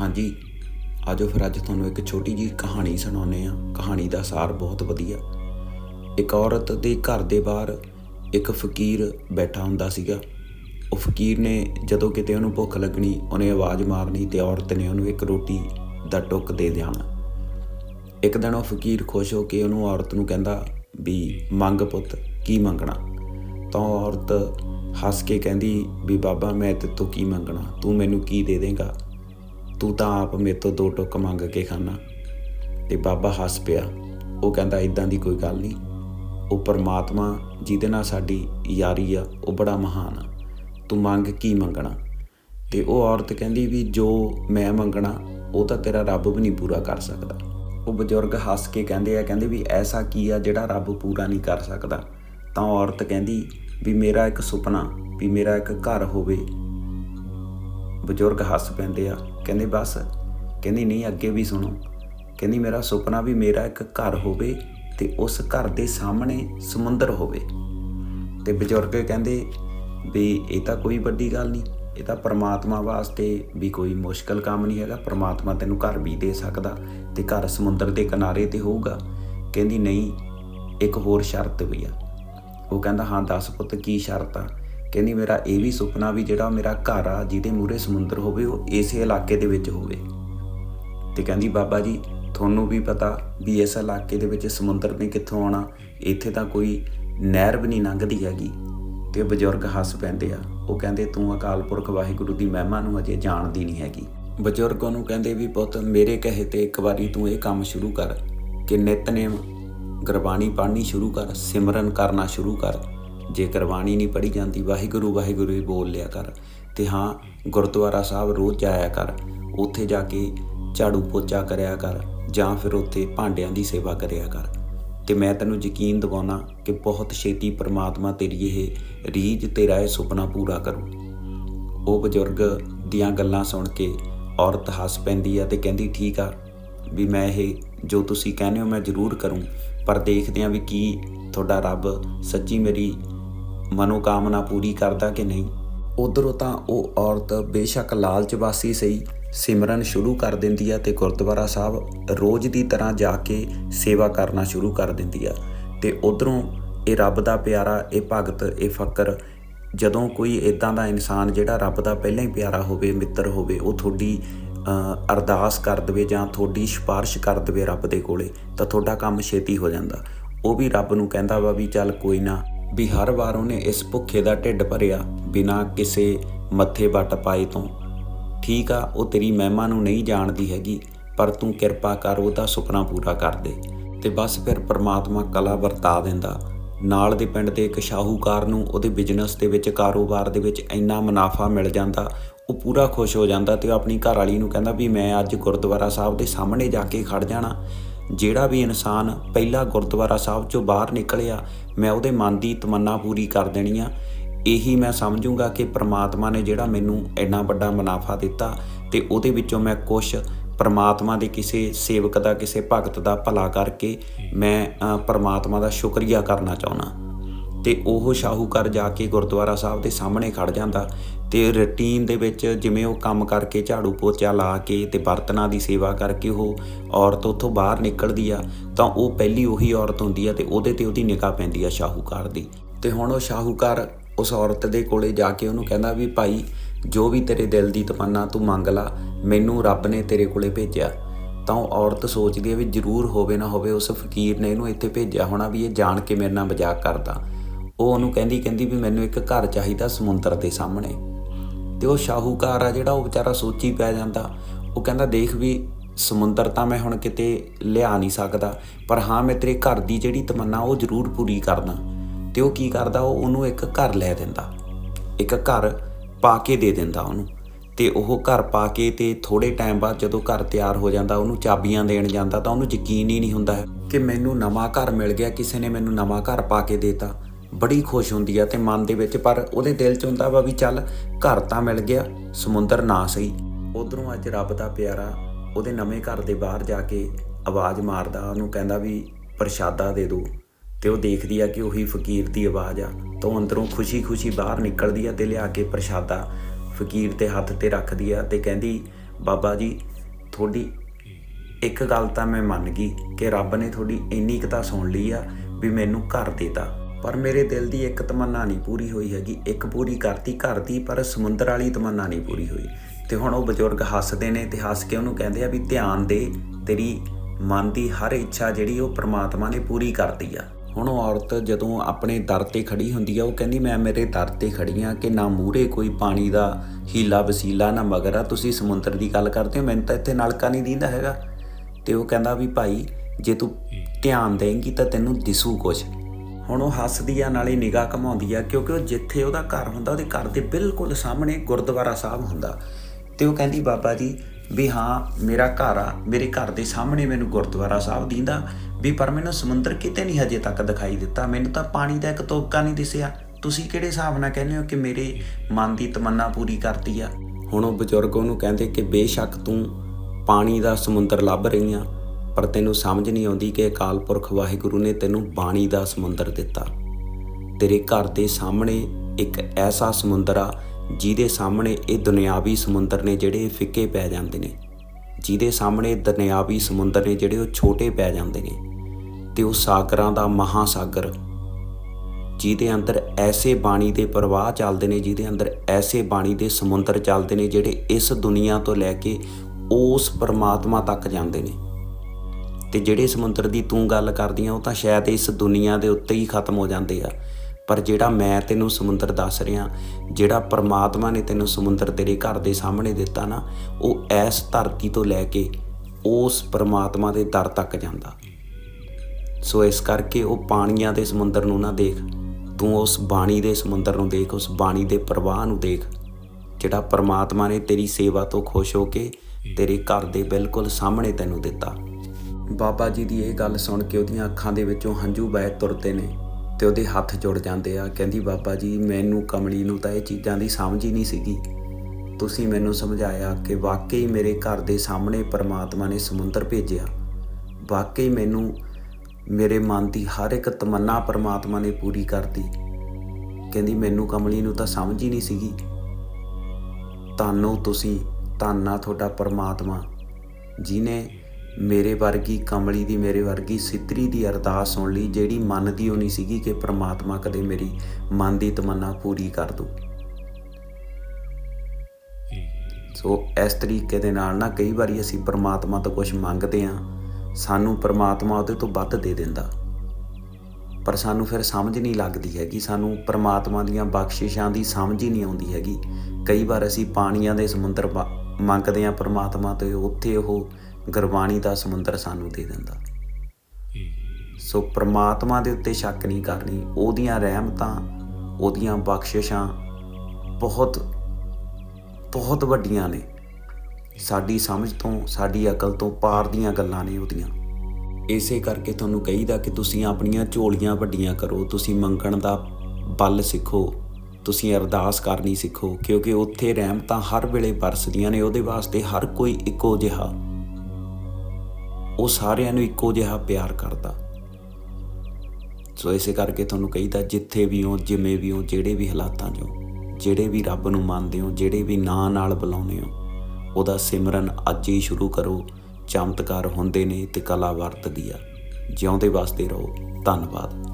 ਹਾਂਜੀ, ਆਜੋ ਫਿਰ ਅੱਜ ਤੁਹਾਨੂੰ ਇੱਕ ਛੋਟੀ ਜੀ ਕਹਾਣੀ ਸੁਣਾਉਂਦੇ ਆ ਕਹਾਣੀ ਦਾ ਸਾਰ ਬਹੁਤ ਵਧੀਆ। ਇੱਕ ਔਰਤ ਦੇ ਘਰ ਦੇ ਬਾਹਰ ਇੱਕ ਫਕੀਰ ਬੈਠਾ ਹੁੰਦਾ ਸੀਗਾ। ਉਹ ਫਕੀਰ ਨੇ ਜਦੋਂ ਕਿਤੇ ਉਹਨੂੰ ਭੁੱਖ ਲੱਗਣੀ, ਉਹਨੇ ਆਵਾਜ਼ ਮਾਰਨੀ ਤੇ ਔਰਤ ਨੇ ਉਹਨੂੰ ਇੱਕ ਰੋਟੀ ਦਾ ਟੁੱਕ ਦੇ ਦੇਣਾ। ਇੱਕ ਦਿਨ ਉਹ ਫਕੀਰ ਖੁਸ਼ ਹੋ ਕੇ ਉਹਨੂੰ ਔਰਤ ਨੂੰ ਕਹਿੰਦਾ ਵੀ, ਮੰਗ ਪੁੱਤ, ਕੀ ਮੰਗਣਾ? ਤਾਂ ਉਹ ਔਰਤ ਹੱਸ ਕੇ ਕਹਿੰਦੀ ਵੀ, ਬਾਬਾ, ਮੈਂ ਤੇ ਤੋਂ ਕੀ ਮੰਗਣਾ? ਤੂੰ ਮੈਨੂੰ ਕੀ ਦੇ ਦੇਂਗਾ? ਤੂੰ ਤਾਂ ਆਪ ਮੇਰੇ ਤੋਂ ਦੋ ਟੁੱਕ ਮੰਗ ਕੇ ਖਾਣਾ ਤੇ ਬਾਬਾ ਹੱਸ ਪਿਆ। ਉਹ ਕਹਿੰਦਾ ਇਦਾਂ ਦੀ ਕੋਈ ਗੱਲ ਨਹੀਂ। ਉਹ ਪਰਮਾਤਮਾ ਜਿਹਦੇ ਨਾਲ ਸਾਡੀ ਯਾਰੀ ਆ, ਉਹ ਬੜਾ ਮਹਾਨ ਆ। ਤੂੰ ਮੰਗ ਕੀ ਮੰਗਣਾ? ਤੇ ਉਹ ਔਰਤ ਕਹਿੰਦੀ ਵੀ, ਜੋ ਮੈਂ ਮੰਗਣਾ, ਉਹ ਤਾਂ ਤੇਰਾ ਰੱਬ ਵੀ ਨਹੀਂ ਪੂਰਾ ਕਰ ਸਕਦਾ। ਉਹ ਬਜ਼ੁਰਗ ਹੱਸ ਕੇ ਕਹਿੰਦੇ ਆ, ਕਹਿੰਦੇ ਵੀ, ਐਸਾ ਕੀ ਆ ਜਿਹੜਾ ਰੱਬ ਪੂਰਾ ਨਹੀਂ ਕਰ ਸਕਦਾ? ਤਾਂ ਔਰਤ ਕਹਿੰਦੀ ਵੀ, ਮੇਰਾ ਇੱਕ ਸੁਪਨਾ, ਵੀ ਮੇਰਾ ਇੱਕ ਘਰ ਹੋਵੇ। ਬਜ਼ੁਰਗ ਹੱਸ ਪੈਂਦੇ ਆ। ਕਹਿੰਦੇ, ਬਸ। ਕਹਿੰਦੀ, ਨਹੀਂ, ਅੱਗੇ ਵੀ ਸੁਣੋ। ਕਹਿੰਦੀ, ਮੇਰਾ ਸੁਪਨਾ ਵੀ ਮੇਰਾ ਇੱਕ ਘਰ ਹੋਵੇ ਤੇ ਉਸ ਘਰ ਦੇ ਸਾਹਮਣੇ ਸਮੁੰਦਰ ਹੋਵੇ। ਤੇ ਬਜ਼ੁਰਗ ਕਹਿੰਦੇ, ਵੀ ਇਹ ਤਾਂ ਕੋਈ ਵੱਡੀ ਗੱਲ ਨਹੀਂ। ਇਹ ਤਾਂ ਪ੍ਰਮਾਤਮਾ ਵਾਸਤੇ ਵੀ ਕੋਈ ਮੁਸ਼ਕਲ ਕੰਮ ਨਹੀਂ ਹੈਗਾ। ਪ੍ਰਮਾਤਮਾ ਤੈਨੂੰ ਘਰ ਵੀ ਦੇ ਸਕਦਾ ਤੇ ਘਰ ਸਮੁੰਦਰ ਦੇ ਕਿਨਾਰੇ ਤੇ ਹੋਊਗਾ। ਕਹਿੰਦੀ, ਨਹੀਂ, ਇੱਕ ਹੋਰ ਸ਼ਰਤ ਵੀ ਆ ਉਹ ਕਹਿੰਦਾ, ਹਾਂ, ਦੱਸ ਪੁੱਤ, ਕੀ ਸ਼ਰਤ ਆ? ਕਹਿੰਦੀ ਮੇਰਾ ਇਹ ਵੀ ਸੁਪਨਾ ਵੀ ਜਿਹੜਾ ਮੇਰਾ ਘਰ ਆ, ਜਿਹਦੇ ਮੂਹਰੇ ਸਮੁੰਦਰ ਹੋਵੇ, ਉਹ ਇਸੇ ਇਲਾਕੇ ਦੇ ਵਿੱਚ ਹੋਵੇ। ਤੇ ਕਹਿੰਦੀ ਬਾਬਾ ਜੀ, ਤੁਹਾਨੂੰ ਵੀ ਪਤਾ ਵੀ ਇਸ ਇਲਾਕੇ ਦੇ ਵਿੱਚ ਸਮੁੰਦਰ ਨੇ ਕਿੱਥੋਂ ਆਉਣਾ, ਇੱਥੇ ਤਾਂ ਕੋਈ ਨਹਿਰ ਵੀ ਨਹੀਂ ਲੰਘਦੀ ਹੈਗੀ। ਤੇ ਬਜ਼ੁਰਗ ਹੱਸ ਪੈਂਦੇ ਆ। ਉਹ ਕਹਿੰਦੇ, ਤੂੰ ਅਕਾਲ ਪੁਰਖ ਵਾਹਿਗੁਰੂ ਦੀ ਮਹਿਮਾ ਨੂੰ ਅਜੇ ਜਾਣਦੀ ਨਹੀਂ ਹੈਗੀ। ਬਜ਼ੁਰਗ ਉਹਨੂੰ ਕਹਿੰਦੇ ਵੀ, ਪੁੱਤ, ਮੇਰੇ ਕਹੇ ਤੇ ਇੱਕ ਵਾਰੀ ਤੂੰ ਇਹ ਕੰਮ ਸ਼ੁਰੂ ਕਰ ਕਿ ਨਿਤਨੇਮ ਗੁਰਬਾਣੀ ਪੜ੍ਹਨੀ ਸ਼ੁਰੂ ਕਰ, ਸਿਮਰਨ ਕਰਨਾ ਸ਼ੁਰੂ ਕਰ। ਜੇ ਗੁਰਬਾਣੀ ਨਹੀਂ ਪੜ੍ਹੀ ਜਾਂਦੀ, ਵਾਹਿਗੁਰੂ ਵਾਹਿਗੁਰੂ ਹੀ ਬੋਲ ਲਿਆ ਕਰ। ਤੇ ਹਾਂ, ਗੁਰਦੁਆਰਾ ਸਾਹਿਬ ਰੋਜ਼ ਜਾਇਆ ਕਰ। ਉੱਥੇ ਜਾ ਕੇ ਝਾੜੂ ਪੋਚਾ ਕਰਿਆ ਕਰ, ਜਾਂ ਫਿਰ ਉੱਥੇ ਭਾਂਡਿਆਂ ਦੀ ਸੇਵਾ ਕਰਿਆ ਕਰ। ਤੇ ਮੈਂ ਤੈਨੂੰ ਯਕੀਨ ਦਿਵਾਉਣਾ ਕਿ ਬਹੁਤ ਛੇਤੀ ਪ੍ਰਮਾਤਮਾ ਤੇਰੀ ਇਹ ਰੀਝ, ਤੇਰਾ ਇਹ ਸੁਪਨਾ ਪੂਰਾ ਕਰੂ। ਉਹ ਬਜ਼ੁਰਗ ਦੀਆਂ ਗੱਲਾਂ ਸੁਣ ਕੇ ਔਰਤ ਹੱਸ ਪੈਂਦੀ ਆ ਤੇ ਕਹਿੰਦੀ, ਠੀਕ ਆ, ਵੀ ਮੈਂ ਇਹ ਜੋ ਤੁਸੀਂ ਕਹਿੰਦੇ ਹੋ ਮੈਂ ਜ਼ਰੂਰ ਕਰੂੰ, ਪਰ ਦੇਖਦੇ ਆ ਵੀ ਕੀ ਤੁਹਾਡਾ ਰੱਬ ਸੱਚੀ ਮੇਰੀ ਮਨੋਕਾਮਨਾ ਪੂਰੀ ਕਰਦਾ ਕਿ ਨਹੀਂ? ਉਧਰੋਂ ਤਾਂ ਉਹ ਔਰਤ ਬੇਸ਼ੱਕ ਲਾਲਚ ਵਾਸੀ ਸਹੀ ਸਿਮਰਨ ਸ਼ੁਰੂ ਕਰ ਦਿੰਦੀ ਆ ਤੇ ਗੁਰਦੁਆਰਾ ਸਾਹਿਬ ਰੋਜ਼ ਦੀ ਤਰ੍ਹਾਂ ਜਾ ਕੇ ਸੇਵਾ ਕਰਨਾ ਸ਼ੁਰੂ ਕਰ ਦਿੰਦੀ ਆ। ਤੇ ਉਧਰੋਂ ਇਹ ਰੱਬ ਦਾ ਪਿਆਰਾ, ਇਹ ਭਗਤ, ਇਹ ਫਕਰ, ਜਦੋਂ ਕੋਈ ਇਦਾਂ ਦਾ ਇਨਸਾਨ ਜਿਹੜਾ ਰੱਬ ਦਾ ਪਹਿਲਾਂ ਹੀ ਪਿਆਰਾ ਹੋਵੇ, ਮਿੱਤਰ ਹੋਵੇ, ਉਹ ਤੁਹਾਡੀ ਅਰਦਾਸ ਕਰ ਦਵੇ ਜਾਂ ਤੁਹਾਡੀ ਸਿਫਾਰਿਸ਼ ਕਰ ਦਵੇ ਰੱਬ ਦੇ ਕੋਲੇ, ਤਾਂ ਤੁਹਾਡਾ ਕੰਮ ਛੇਤੀ ਹੋ ਜਾਂਦਾ। ਉਹ ਵੀ ਰੱਬ ਨੂੰ ਕਹਿੰਦਾ ਵਾ ਵੀ ਚੱਲ ਕੋਈ ਨਾ ਵੀ ਹਰ ਵਾਰ ਉਹਨੇ ਇਸ ਭੁੱਖੇ ਦਾ ਢਿੱਡ ਭਰਿਆ ਬਿਨਾਂ ਕਿਸੇ ਮੱਥੇ ਵੱਟ ਪਾਏ ਤੋਂ। ਠੀਕ ਆ, ਉਹ ਤੇਰੀ ਮਹਿਮਾ ਨੂੰ ਨਹੀਂ ਜਾਣਦੀ ਹੈਗੀ, ਪਰ ਤੂੰ ਕਿਰਪਾ ਕਰ ਉਹਦਾ ਸੁਪਨਾ ਪੂਰਾ ਕਰ ਦੇ। ਤੇ ਬਸ ਫਿਰ ਪ੍ਰਮਾਤਮਾ ਕਲਾ ਵਰਤਾ ਦਿੰਦਾ। ਨਾਲ ਦੇ ਪਿੰਡ ਦੇ ਇੱਕ ਸ਼ਾਹੂਕਾਰ ਨੂੰ ਉਹਦੇ ਬਿਜ਼ਨਸ ਦੇ ਵਿੱਚ, ਕਾਰੋਬਾਰ ਦੇ ਵਿੱਚ ਇੰਨਾ ਮੁਨਾਫਾ ਮਿਲ ਜਾਂਦਾ, ਉਹ ਪੂਰਾ ਖੁਸ਼ ਹੋ ਜਾਂਦਾ ਤੇ ਉਹ ਆਪਣੀ ਘਰ ਵਾਲੀ ਨੂੰ ਕਹਿੰਦਾ ਵੀ ਮੈਂ ਅੱਜ ਗੁਰਦੁਆਰਾ ਸਾਹਿਬ ਦੇ ਸਾਹਮਣੇ ਜਾ ਕੇ ਖੜ ਜਾਣਾ। ਜਿਹੜਾ ਵੀ ਇਨਸਾਨ ਪਹਿਲਾ ਗੁਰਦੁਆਰਾ ਸਾਹਿਬ ਚੋਂ ਬਾਹਰ ਨਿਕਲਿਆ ਮੈਂ ਉਹਦੇ ਮਨ ਦੀ ਤਮੰਨਾ ਪੂਰੀ ਕਰ ਦੇਣੀ ਆ। ਇਹੀ ਮੈਂ ਸਮਝੂੰਗਾ ਕਿ ਪ੍ਰਮਾਤਮਾ ਨੇ ਜਿਹੜਾ ਮੈਨੂੰ ਇੰਨਾ ਵੱਡਾ ਮੁਨਾਫਾ ਦਿੱਤਾ ਤੇ ਉਹਦੇ ਵਿੱਚੋਂ ਮੈਂ ਕੁਝ ਪ੍ਰਮਾਤਮਾ ਦੇ ਕਿਸੇ ਸੇਵਕ ਦਾ ਕਿਸੇ ਭਗਤ ਦਾ ਭਲਾ ਕਰਕੇ ਮੈਂ ਪ੍ਰਮਾਤਮਾ ਦਾ ਸ਼ੁਕਰੀਆ ਕਰਨਾ ਚਾਹੁੰਦਾ। ਤੇ ਉਹ ਸ਼ਾਹੂਕਾਰ ਜਾ ਕੇ ਗੁਰਦੁਆਰਾ ਸਾਹਿਬ ਦੇ ਸਾਹਮਣੇ ਖੜ ਜਾਂਦਾ ਤੇ ਰੁਟੀਨ ਦੇ ਵਿੱਚ ਜਿਵੇਂ ਉਹ ਕੰਮ ਕਰਕੇ ਝਾੜੂ ਪੋਚਾ ਲਾ ਕੇ ਤੇ ਬਰਤਨਾਂ ਦੀ ਸੇਵਾ ਕਰਕੇ ਉਹ ਔਰਤ ਉੱਥੋਂ ਬਾਹਰ ਨਿਕਲਦੀ ਆ, ਤਾਂ ਉਹ ਪਹਿਲੀ ਉਹੀ ਔਰਤ ਹੁੰਦੀ ਆ ਤੇ ਉਹਦੇ ਤੇ ਉਹਦੀ ਨਿਗਾਹ ਪੈਂਦੀ ਆ ਸ਼ਾਹੂਕਾਰ ਦੀ। ਤੇ ਹੁਣ ਉਹ ਸ਼ਾਹੂਕਾਰ ਉਸ ਔਰਤ ਦੇ ਕੋਲੇ ਜਾ ਕੇ ਉਹਨੂੰ ਕਹਿੰਦਾ ਵੀ ਭਾਈ, ਜੋ ਵੀ ਤੇਰੇ ਦਿਲ ਦੀ ਤਮੰਨਾ ਤੂੰ ਮੰਗ ਲਾ, ਮੈਨੂੰ ਰੱਬ ਨੇ ਤੇਰੇ ਕੋਲੇ ਭੇਜਿਆ। ਤਾਂ ਉਹ ਔਰਤ ਸੋਚਦੀ ਹੈ ਵੀ ਜ਼ਰੂਰ ਹੋਵੇ ਨਾ ਹੋਵੇ ਉਸ ਫਕੀਰ ਨੇ ਇਹਨੂੰ ਇੱਥੇ ਭੇਜਿਆ ਹੋਣਾ ਵੀ ਇਹ ਜਾਣ ਕੇ ਮੇਰੇ ਨਾਲ ਮਜ਼ਾਕ ਕਰਦਾ। ਉਹ ਉਹਨੂੰ ਕਹਿੰਦੀ ਕਹਿੰਦੀ ਵੀ ਮੈਨੂੰ ਇੱਕ ਘਰ ਚਾਹੀਦਾ ਸਮੁੰਦਰ ਦੇ ਸਾਹਮਣੇ। ਤੇ ਉਹ ਸ਼ਾਹੂਕਾਰ ਆ ਜਿਹੜਾ, ਉਹ ਵਿਚਾਰਾ ਸੋਚੀ ਪੈ ਜਾਂਦਾ। ਉਹ ਕਹਿੰਦਾ, ਦੇਖ ਵੀ, ਸਮੁੰਦਰ ਤਾਂ ਮੈਂ ਹੁਣ ਕਿਤੇ ਲਿਆ ਨਹੀਂ ਸਕਦਾ, ਪਰ ਹਾਂ, ਮੈਂ ਤੇਰੇ ਘਰ ਦੀ ਜਿਹੜੀ ਤਮੰਨਾ, ਉਹ ਜ਼ਰੂਰ ਪੂਰੀ ਕਰਦਾ। ਤੇ ਉਹ ਕੀ ਕਰਦਾ, ਉਹ ਉਹਨੂੰ ਇੱਕ ਘਰ ਲੈ ਦਿੰਦਾ। ਇੱਕ ਘਰ ਪਾ ਕੇ ਦੇ ਦਿੰਦਾ ਉਹਨੂੰ। ਤੇ ਉਹ ਘਰ ਪਾ ਕੇ ਤੇ ਥੋੜੇ ਟਾਈਮ ਬਾਅਦ ਜਦੋਂ ਘਰ ਤਿਆਰ ਹੋ ਜਾਂਦਾ, ਉਹਨੂੰ ਚਾਬੀਆਂ ਦੇਣ ਜਾਂਦਾ, ਤਾਂ ਉਹਨੂੰ ਯਕੀਨ ਹੀ ਨਹੀਂ ਹੁੰਦਾ ਕਿ ਮੈਨੂੰ ਨਵਾਂ ਘਰ ਮਿਲ ਗਿਆ, ਕਿਸੇ ਨੇ ਮੈਨੂੰ ਨਵਾਂ ਘਰ ਪਾ ਕੇ ਦੇਤਾ। ਬੜੀ ਖੁਸ਼ ਹੁੰਦੀ ਆ ਤੇ ਮਨ ਦੇ ਵਿੱਚ, ਪਰ ਉਹਦੇ ਦਿਲ 'ਚ ਹੁੰਦਾ ਵਾ ਵੀ ਚੱਲ ਘਰ ਤਾਂ ਮਿਲ ਗਿਆ, ਸਮੁੰਦਰ ਨਾ ਸਹੀ। ਉਧਰੋਂ ਅੱਜ ਰੱਬ ਦਾ ਪਿਆਰਾ ਉਹਦੇ ਨਵੇਂ ਘਰ ਦੇ ਬਾਹਰ ਜਾ ਕੇ ਆਵਾਜ਼ ਮਾਰਦਾ, ਉਹਨੂੰ ਕਹਿੰਦਾ ਵੀ ਪ੍ਰਸ਼ਾਦਾ ਦੇ ਦਿਓ ਤੇ ਉਹ ਦੇਖਦੀ ਆ ਕਿ ਉਹੀ ਫਕੀਰ ਦੀ ਆਵਾਜ਼ ਆ। ਤਾਂ ਉਹ ਅੰਦਰੋਂ ਖੁਸ਼ੀ-ਖੁਸ਼ੀ ਬਾਹਰ ਨਿਕਲਦੀ ਆ ਤੇ ਲਿਆ ਕੇ ਪ੍ਰਸ਼ਾਦਾ ਫਕੀਰ ਦੇ ਹੱਥ ਤੇ ਰੱਖਦੀ ਆ ਤੇ ਕਹਿੰਦੀ, ਬਾਬਾ ਜੀ, ਤੁਹਾਡੀ ਇੱਕ ਗੱਲ ਤਾਂ ਮੈਂ ਮੰਨ ਗਈ ਕਿ ਰੱਬ ਨੇ ਤੁਹਾਡੀ ਇੰਨੀ ਕੁ ਤਾਂ ਸੁਣ ਲਈ ਆ ਵੀ ਮੈਨੂੰ ਘਰ ਦੇਤਾ ਪਰ ਮੇਰੇ ਦਿਲ ਦੀ ਇੱਕ ਤਮੰਨਾ ਨਹੀਂ ਪੂਰੀ ਹੋਈ ਹੈਗੀ। ਇੱਕ ਪੂਰੀ ਕਰਤੀ ਘਰ ਦੀ ਪਰ ਸਮੁੰਦਰ ਵਾਲੀ ਤਮੰਨਾ ਨਹੀਂ ਪੂਰੀ ਹੋਈ। ਤੇ ਹੁਣ ਉਹ ਬਜ਼ੁਰਗ ਹੱਸਦੇ ਨੇ ਤੇ ਹੱਸ ਕੇ ਉਹਨੂੰ ਕਹਿੰਦੇ ਆ ਵੀ ਧਿਆਨ ਦੇ ਤੇਰੀ ਮਨ ਦੀ ਹਰ ਇੱਛਾ ਜਿਹੜੀ ਉਹ ਪ੍ਰਮਾਤਮਾ ਨੇ ਪੂਰੀ ਕਰਤੀ ਆ। ਹੁਣ ਉਹ ਔਰਤ ਜਦੋਂ ਆਪਣੇ ਦਰ ਤੇ ਖੜੀ ਹੁੰਦੀ ਆ ਉਹ ਕਹਿੰਦੀ ਮੈਂ ਮੇਰੇ ਦਰ ਤੇ ਖੜੀ ਆ ਕਿ ਨਾ ਮੂਰੇ ਕੋਈ ਪਾਣੀ ਦਾ ਹੀਲਾ ਵਸੀਲਾ ਨਾ ਮਗਰ ਤੁਸੀਂ ਸਮੁੰਦਰ ਦੀ ਗੱਲ ਕਰਦੇ ਹੋ ਮੈਨੂੰ ਤਾਂ ਇੱਥੇ ਨਲਕਾ ਨਹੀਂ ਦਿੰਦਾ ਹੈਗਾ। ਤੇ ਉਹ ਕਹਿੰਦਾ ਵੀ ਭਾਈ ਜੇ ਤੂੰ ਧਿਆਨ ਦੇਂਗੀ ਤਾਂ ਤੈਨੂੰ ਦਿਸੂ ਕੁਝ ਹੁਣ ਉਹ ਹੱਸਦੀ ਆ, ਨਾਲੇ ਨਿਗਾਹ ਘਮਾਉਂਦੀ ਆ, ਕਿਉਂਕਿ ਉਹ ਜਿੱਥੇ ਉਹਦਾ ਘਰ ਹੁੰਦਾ, ਉਹਦੇ ਘਰ ਦੇ ਬਿਲਕੁਲ ਸਾਹਮਣੇ ਗੁਰਦੁਆਰਾ ਸਾਹਿਬ ਹੁੰਦਾ। ਤੇ ਉਹ ਕਹਿੰਦੀ, ਬਾਬਾ ਜੀ, ਵੀ ਹਾਂ, ਮੇਰਾ ਘਰ ਆ, ਮੇਰੇ ਘਰ ਦੇ ਸਾਹਮਣੇ ਮੈਨੂੰ ਗੁਰਦੁਆਰਾ ਸਾਹਿਬ ਦਿੰਦਾ, ਵੀ ਪਰ ਮੈਨੂੰ ਸਮੁੰਦਰ ਕਿਤੇ ਨਹੀਂ ਹਜੇ ਤੱਕ ਦਿਖਾਈ ਦਿੱਤਾ। ਮੈਨੂੰ ਤਾਂ ਪਾਣੀ ਦਾ ਇੱਕ ਤੋਕਾ ਨਹੀਂ ਦਿਸਿਆ। ਤੁਸੀਂ ਕਿਹੜੇ ਹਿਸਾਬ ਨਾਲ ਕਹਿੰਦੇ ਹੋ ਕਿ ਮੇਰੇ ਮਨ ਦੀ ਤਮੰਨਾ ਪੂਰੀ ਕਰਤੀ ਆ? ਹੁਣ ਉਹ ਬਜ਼ੁਰਗ ਉਹਨੂੰ ਕਹਿੰਦੇ ਕਿ ਬੇਸ਼ੱਕ ਤੂੰ ਪਾਣੀ ਦਾ ਸਮੁੰਦਰ ਲੱਭ ਰਹੀ ਆ ਪਰ ਤੈਨੂੰ ਸਮਝ ਨਹੀਂ ਆਉਂਦੀ ਕਿ ਅਕਾਲ ਪੁਰਖ ਵਾਹਿਗੁਰੂ ਨੇ ਤੈਨੂੰ ਬਾਣੀ ਦਾ ਸਮੁੰਦਰ ਦਿੱਤਾ। ਤੇਰੇ ਘਰ ਦੇ ਸਾਹਮਣੇ ਇੱਕ ਐਸਾ ਸਮੁੰਦਰ ਆ, ਜਿਹਦੇ ਸਾਹਮਣੇ ਇਹ ਦੁਨਿਆਵੀ ਸਮੁੰਦਰ ਨੇ ਜਿਹੜੇ ਫਿੱਕੇ ਪੈ ਜਾਂਦੇ ਨੇ। ਜਿਹਦੇ ਸਾਹਮਣੇ ਦੁਨਿਆਵੀ ਸਮੁੰਦਰ ਨੇ ਜਿਹੜੇ ਉਹ ਛੋਟੇ ਪੈ ਜਾਂਦੇ ਨੇ। ਤੇ ਉਹ ਸਾਗਰਾਂ ਦਾ ਮਹਾਸਾਗਰ, ਜਿਹਦੇ ਅੰਦਰ ਐਸੇ ਬਾਣੀ ਦੇ ਪ੍ਰਵਾਹ ਚੱਲਦੇ ਨੇ, ਜਿਹਦੇ ਅੰਦਰ ਐਸੇ ਬਾਣੀ ਦੇ ਸਮੁੰਦਰ ਚੱਲਦੇ ਨੇ, ਜਿਹੜੇ ਇਸ ਦੁਨੀਆ ਤੋਂ ਲੈ ਕੇ ਉਸ ਪਰਮਾਤਮਾ ਤੱਕ ਜਾਂਦੇ ਨੇ। ਤੇ ਜਿਹੜੇ ਸਮੁੰਦਰ ਦੀ ਤੂੰ ਗੱਲ ਕਰਦੀ ਆ, ਉਹ ਤਾਂ ਸ਼ਾਇਦ ਇਸ ਦੁਨੀਆ ਦੇ ਉੱਤੇ ਹੀ ਖਤਮ ਹੋ ਜਾਂਦੇ ਆ। ਪਰ ਜਿਹੜਾ ਮੈਂ ਤੈਨੂੰ ਸਮੁੰਦਰ ਦੱਸ ਰਿਹਾ, ਜਿਹੜਾ ਪਰਮਾਤਮਾ ਨੇ ਤੈਨੂੰ ਸਮੁੰਦਰ ਤੇਰੇ ਘਰ ਦੇ ਸਾਹਮਣੇ ਦਿੱਤਾ ਨਾ, ਉਹ ਐਸ ਧਰਤੀ ਤੋਂ ਲੈ ਕੇ ਉਸ ਪਰਮਾਤਮਾ ਦੇ ਦਰ ਤੱਕ ਜਾਂਦਾ। ਸੋ ਇਸ ਕਰਕੇ ਉਹ ਪਾਣੀਆਂ ਦੇ ਸਮੁੰਦਰ ਨੂੰ ਨਾ ਦੇਖ। ਤੂੰ ਉਸ ਬਾਣੀ ਦੇ ਸਮੁੰਦਰ ਨੂੰ ਦੇਖ, ਉਸ ਬਾਣੀ ਦੇ ਪ੍ਰਵਾਹ ਨੂੰ ਦੇਖ, ਜਿਹੜਾ ਪਰਮਾਤਮਾ ਨੇ ਤੇਰੀ ਸੇਵਾ ਤੋਂ ਖੁਸ਼ ਹੋ ਕੇ ਤੇਰੇ ਘਰ ਦੇ ਬਿਲਕੁਲ ਸਾਹਮਣੇ ਤੈਨੂੰ ਦਿੱਤਾ। ਬਾਬਾ ਜੀ ਦੀ ਇਹ ਗੱਲ ਸੁਣ ਕੇ ਉਹਦੀਆਂ ਅੱਖਾਂ ਦੇ ਵਿੱਚੋਂ ਹੰਝੂ ਵਹਿ ਤੁਰਦੇ ਨੇ ਤੇ ਉਹਦੇ ਹੱਥ ਜੁੜ ਜਾਂਦੇ ਆ। ਕਹਿੰਦੀ, ਬਾਬਾ ਜੀ, ਮੈਨੂੰ ਕਮਲੀ ਨੂੰ ਤਾਂ ਇਹ ਚੀਜ਼ਾਂ ਦੀ ਸਮਝ ਹੀ ਨਹੀਂ ਸੀਗੀ। ਤੁਸੀਂ ਮੈਨੂੰ ਸਮਝਾਇਆ ਕਿ ਵਾਕਈ ਮੇਰੇ ਘਰ ਦੇ ਸਾਹਮਣੇ ਪਰਮਾਤਮਾ ਨੇ ਸਮੁੰਦਰ ਭੇਜਿਆ। ਵਾਕਈ ਮੈਨੂੰ ਮੇਰੇ ਮਨ ਦੀ ਹਰ ਇੱਕ ਤਮੰਨਾ ਪਰਮਾਤਮਾ ਨੇ ਪੂਰੀ ਕਰਤੀ। ਕਹਿੰਦੀ, ਮੈਨੂੰ ਕਮਲੀ ਨੂੰ ਤਾਂ ਸਮਝ ਹੀ ਨਹੀਂ ਸੀਗੀ। ਤੁਹਾਨੂੰ ਤੁਸੀਂ, ਧੰਨਾ ਤੁਹਾਡਾ ਪਰਮਾਤਮਾ। ਜਿਨੇ ਮੇਰੇ ਵਰਗੀ ਕਮਲੀ ਦੀ ਮੇਰੇ ਵਰਗੀ ਸਿੱਤਰੀ ਦੀ ਅਰਦਾਸ ਸੁਣ ਲਈ ਜਿਹੜੀ ਮੰਨਦੀ ਉਹ ਨਹੀਂ ਸੀਗੀ ਕਿ ਪ੍ਰਮਾਤਮਾ ਕਦੇ ਮੇਰੀ ਮਨ ਦੀ ਤਮੰਨਾ ਪੂਰੀ ਕਰ ਦੂ। ਸੋ ਇਸ ਤਰੀਕੇ ਦੇ ਨਾਲ ਨਾ ਕਈ ਵਾਰੀ ਅਸੀਂ ਪ੍ਰਮਾਤਮਾ ਤੋਂ ਕੁਝ ਮੰਗਦੇ ਆ ਸਾਨੂੰ ਪ੍ਰਮਾਤਮਾ ਉਹਦੇ ਤੋਂ ਵੱਧ ਦੇ ਦਿੰਦਾ। ਪਰ ਸਾਨੂੰ ਫਿਰ ਸਮਝ ਨਹੀਂ ਲੱਗਦੀ ਹੈਗੀ ਸਾਨੂੰ ਪ੍ਰਮਾਤਮਾ ਦੀਆਂ ਬਖਸ਼ਿਸ਼ਾਂ ਦੀ ਸਮਝ ਹੀ ਨਹੀਂ ਆਉਂਦੀ ਹੈਗੀ। ਕਈ ਵਾਰ ਅਸੀਂ ਪਾਣੀਆਂ ਦੇ ਸਮੁੰਦਰ ਮੰਗਦੇ ਆ ਪ੍ਰਮਾਤਮਾ ਤੋਂ ਉੱਥੇ ਉਹ ਗੁਰਬਾਣੀ ਦਾ ਸਮੁੰਦਰ ਸਾਨੂੰ ਦੇ ਦਿੰਦਾ। ਸੋ ਪ੍ਰਮਾਤਮਾ ਦੇ ਉੱਤੇ ਸ਼ੱਕ ਨਹੀਂ ਕਰਨੀ ਉਹਦੀਆਂ ਰਹਿਮਤਾਂ ਉਹਦੀਆਂ ਬਖਸ਼ਿਸ਼ਾਂ ਬਹੁਤ ਬਹੁਤ ਵੱਡੀਆਂ ਨੇ। ਸਾਡੀ ਸਮਝ ਤੋਂ ਸਾਡੀ ਅਕਲ ਤੋਂ ਪਾਰ ਦੀਆਂ ਗੱਲਾਂ ਨੇ ਉਹਦੀਆਂ। ਇਸੇ ਕਰਕੇ ਤੁਹਾਨੂੰ ਕਹੀਦਾ ਕਿ ਤੁਸੀਂ ਆਪਣੀਆਂ ਝੋਲੀਆਂ ਵੱਡੀਆਂ ਕਰੋ ਤੁਸੀਂ ਮੰਗਣ ਦਾ ਬਲ ਸਿੱਖੋ ਤੁਸੀਂ ਅਰਦਾਸ ਕਰਨੀ ਸਿੱਖੋ ਕਿਉਂਕਿ ਉੱਥੇ ਰਹਿਮਤਾਂ ਹਰ ਵੇਲੇ ਵਰਸਦੀਆਂ ਨੇ ਉਹਦੇ ਵਾਸਤੇ ਹਰ ਕੋਈ ਇੱਕੋ ਜਿਹਾ ਉਹ ਸਾਰਿਆਂ ਨੂੰ ਇੱਕੋ ਜਿਹਾ ਪਿਆਰ ਕਰਦਾ। ਸੋ ਇਸੇ ਕਰਕੇ ਤੁਹਾਨੂੰ ਕਹੀਦਾ, ਜਿੱਥੇ ਵੀ ਹੋ, ਜਿਵੇਂ ਵੀ ਹੋ, ਜਿਹੜੇ ਵੀ ਹਾਲਾਤਾਂ 'ਚ ਹੋ, ਜਿਹੜੇ ਵੀ ਰੱਬ ਨੂੰ ਮੰਨਦੇ ਹੋ, ਜਿਹੜੇ ਵੀ ਨਾਂ ਨਾਲ ਬੁਲਾਉਂਦੇ ਹੋ, ਉਹਦਾ ਸਿਮਰਨ ਅੱਜ ਹੀ ਸ਼ੁਰੂ ਕਰੋ। ਚਮਤਕਾਰ ਹੁੰਦੇ ਨੇ ਤੇ ਕਲਾ ਵਰਤਦੀ ਆ। ਜਿਉਂਦੇ ਵਾਸਤੇ ਰਹੋ। ਧੰਨਵਾਦ।